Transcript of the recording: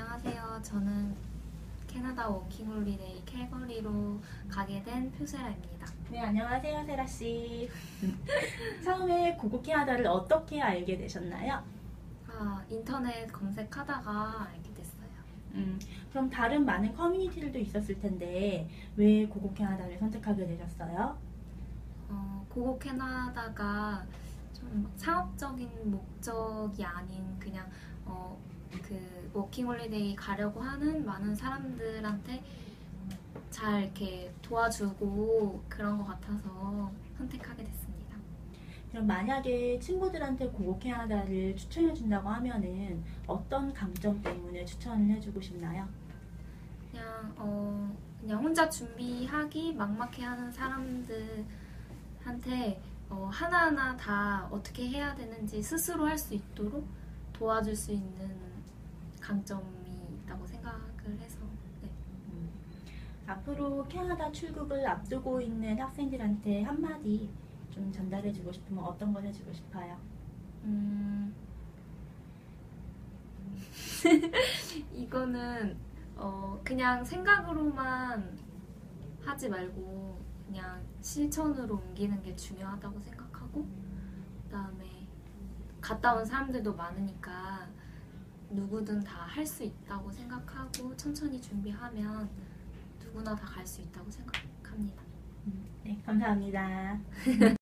안녕하세요. 저는 캐나다 워킹 홀리데이 캘거리로 가게 된 표세라입니다. 네, 안녕하세요, 세라 씨. 처음에 고고 캐나다를 어떻게 알게 되셨나요? 아, 인터넷 검색하다가 알게 됐어요. 음, 그럼 다른 많은 커뮤니티들도 있었을 텐데 왜 고고 캐나다를 선택하게 되셨어요? 어, 고고 캐나다가 좀 상업적인 목적이 아닌 그냥 어, 그 워킹홀리데이 가려고 하는 많은 사람들한테 잘 이렇게 도와주고 그런 것 같아서 선택하게 됐습니다. 그럼 만약에 친구들한테 고고 캐나다를 추천해 준다고 하면은 어떤 강점 때문에 추천을 해주고 싶나요? 그냥 어 그냥 혼자 준비하기 막막해 하는 사람들한테 어, 하나하나 다 어떻게 해야 되는지 스스로 할 수 있도록 도와줄 수 있는 강점이 있다고 생각을 해서 네. 음, 앞으로 캐나다 출국을 앞두고 있는 학생들한테 한마디 좀 전달해주고 싶으면 어떤 걸 해주고 싶어요? 음, 이거는 어, 그냥 생각으로만 하지 말고 그냥 실천으로 옮기는 게 중요하다고 생각하고 그다음에 갔다 온 사람들도 많으니까 누구든 다 할 수 있다고 생각하고 천천히 준비하면 누구나 다 갈 수 있다고 생각합니다. 네, 감사합니다.